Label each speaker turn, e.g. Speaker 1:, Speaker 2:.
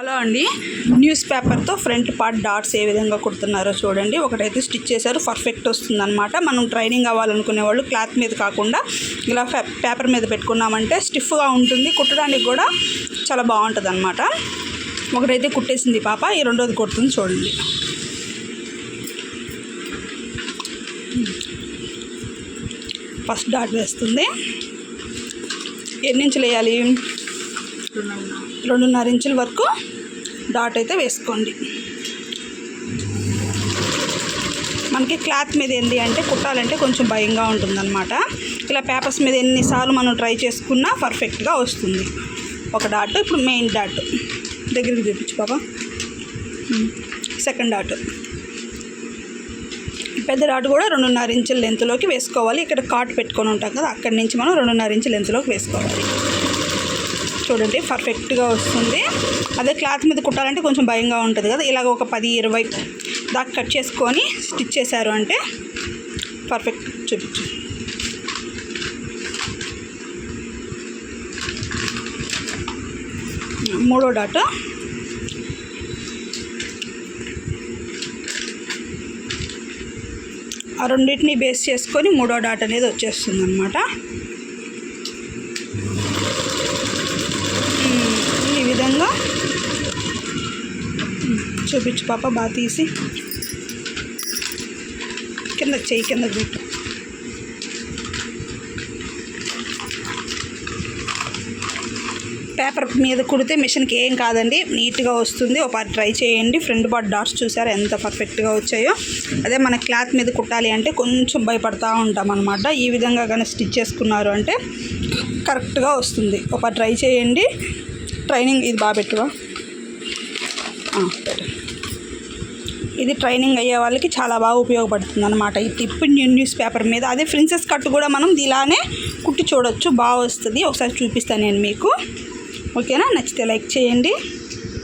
Speaker 1: Hello అండి. News పేపర్తో front part dots ఏ విధంగా కుడుతున్నారో చూడండి. ఒకటైతే స్టిచ్ చేశారు పర్ఫెక్ట్ వస్తుందన్నమాట. మనం ట్రైనింగ్ అవ్వాలనుకునే వాళ్ళు క్లాత్ మీద కాకుండా ఇలా పేపర్ మీద పెట్టుకున్నామంటే స్టిఫ్గా ఉంటుంది. కుట్టడానికి కూడా చాలా బాగుంటుంది అనమాట ఒకటైతే కుట్టేసింది పాప ఈ రెండోది కుడుతుంది చూడండి. ఫస్ట్ డాట్ వేస్తుంది. ఎన్ని ఇంచులు వేయాలి? రెండున్నర ఇంచుల వరకు. డాట్ అయితే వేసుకోండి. మనకి క్లాత్ మీద ఏంది అంటే కుట్టాలంటే కొంచెం భయంగా ఉంటుందన్నమాట. ఇలా పేపర్స్ మీద ఎన్నిసార్లు మనం ట్రై చేసుకున్నా పర్ఫెక్ట్గా వస్తుంది. ఒక డాట్ ఇప్పుడు మెయిన్ డాట్. దగ్గరికి చూపించు బాబా. Second dot. పెద్ద డాట్ కూడా రెండున్నర ఇంచుల లెంత్లోకి వేసుకోవాలి. ఇక్కడ కాట్ పెట్టుకొని ఉంటాం కదా అక్కడి నుంచి మనం రెండున్నర ఇంచుల లెంత్లోకి వేసుకోవాలి. చూడండి పర్ఫెక్ట్గా వస్తుంది. అదే క్లాత్ మీద కుట్టాలంటే కొంచెం భయంగా ఉంటుంది కదా. ఇలాగ ఒక పది ఇరవై దాకా కట్ చేసుకొని స్టిచ్ చేశారు అంటే పర్ఫెక్ట్ చూపించు. మూడో డాట్ ఆ రెండింటిని బేస్ చేసుకొని మూడో డాట్ అనేది వచ్చేస్తుంది అనమాట ఈ విధంగా చూపించు పాప బాగా తీసి. కింద చెయ్యి కింద పెట్టు పేపర్ మీద కుడితే మిషన్కి ఏం కాదండి నీట్గా వస్తుంది. ఒకసారి ట్రై చేయండి. ఫ్రంట్ పార్ట్ డాట్స్ చూసారు ఎంత పర్ఫెక్ట్గా వచ్చాయో. అదే మన క్లాత్ మీద కుట్టాలి అంటే కొంచెం భయపడతా ఉంటాం అనమాట ఈ విధంగా కానీ స్టిచ్ చేసుకున్నారు అంటే కరెక్ట్గా వస్తుంది. ఒక ట్రై చేయండి. ట్రైనింగ్ ఇది బాగా పెట్టువా ఇది ట్రైనింగ్ అయ్యే వాళ్ళకి చాలా బాగా ఉపయోగపడుతుంది అనమాట ఈ టిప్ న్యూస్ పేపర్ మీద. అదే ప్రిన్సెస్ కట్ కూడా మనం ఇలానే కుట్టి చూడొచ్చు. బాగా వస్తుంది. ఒకసారి చూపిస్తాను నేను మీకు. ఓకేనా? నచ్చితే లైక్ చేయండి.